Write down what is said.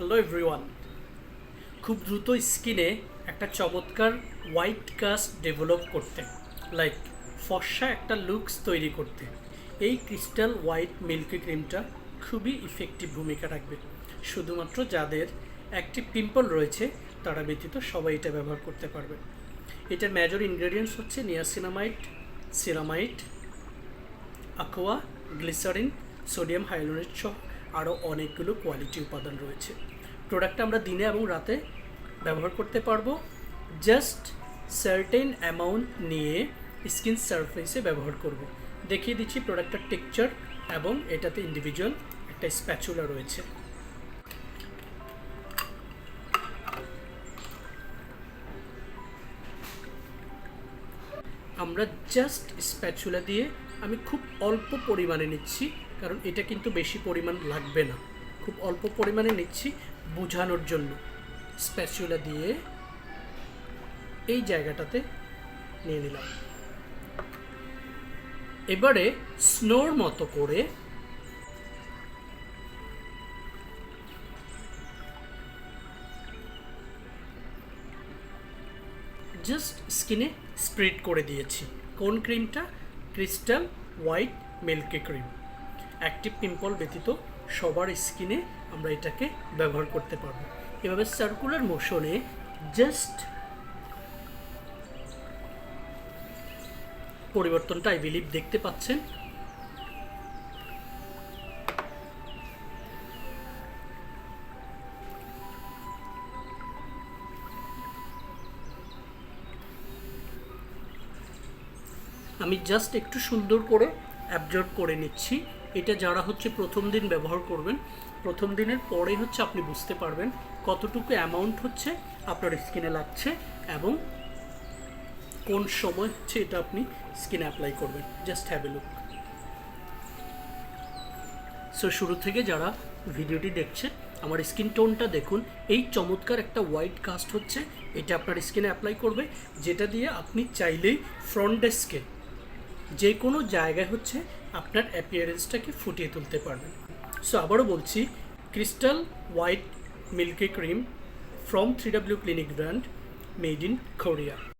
Hello everyone. খুব দ্রুত স্কিনে একটা চমৎকার হোয়াইট কাস্ট ডেভেলপ করতে লাইক ফর্সা একটা লুকস তৈরি করতে। এই ক্রিস্টাল হোয়াইট মিল্কি ক্রিমটা খুবই ইফেক্টিভ ভূমিকা রাখবে। শুধুমাত্র যাদের একটি পিম্পল রয়েছে, তারা ব্যতীত সবাই এটা ব্যবহার করতে পারবে। এটার মেজর ইনগ্রেডিয়েন্টস হচ্ছে niacinamide ceramide aqua glycerin sodium hyaluronate সহ আরও অনেকগুলো কোয়ালিটি উপাদান রয়েছে। প্রোডাক্টটা আমরা দিনে এবং রাতে ব্যবহার করতে পারব। জাস্ট সার্টেন অ্যামাউন্ট নিয়ে স্কিন সারফেসে ব্যবহার করব। দেখিয়ে দিচ্ছি প্রোডাক্টটার টেক্সচার এবং এটাতে ইন্ডিভিজুয়াল একটা স্প্যাচুলা রয়েছে। আমরা জাস্ট স্প্যাচুলা দিয়ে আমি খুব অল্প পরিমাণে নিচ্ছি, কারণ এটা কিন্তু বেশি পরিমাণ লাগবে না। খুব অল্প পরিমাণে নিচ্ছি বোঝানোর জন্য। স্প্যাচুলা দিয়ে এই জায়গাটাতে নিয়ে নিলাম। এবারে স্নোর মতো করে জাস্ট স্কিনে স্প্রেড করে দিয়েছি। কোন ক্রিমটা crystal white milky cream. Active pimple ব্যতীত সবার স্কিনে আমরা এটাকে ব্যবহার করতে পারব। এভাবে সার্কুলার মোশনে জাস্ট পরিবর্তনটা আই বিলিভ দেখতে পাচ্ছেন। আমি জাস্ট একটু সুন্দর করে অ্যাবজর্ব করে নিচ্ছি। এটা যারা হচ্ছে প্রথম দিন ব্যবহার করবেন, প্রথম দিনের পরে হচ্ছে আপনি বুঝতে পারবেন কতটুকু অ্যামাউন্ট হচ্ছে আপনার স্কিনে লাগছে এবং কোন সময় হচ্ছে এটা আপনি স্কিনে অ্যাপ্লাই করবেন। Just have a look so শুরু থেকে যারা ভিডিওটি দেখছে, আমার স্কিন টোনটা দেখুন। এই চমৎকার একটা হোয়াইট কাস্ট হচ্ছে, এটা আপনার স্কিনে অ্যাপ্লাই করবে, যেটা দিয়ে আপনি চাইলেই ফ্রন্ট ডেস্কে যে কোনো জায়গায় হচ্ছে আপনার অ্যাপিয়ারেন্সটাকে ফুটিয়ে তুলতে পারবেন। সো আবারও বলছি crystal white milky cream from three W clinic brand made in Korea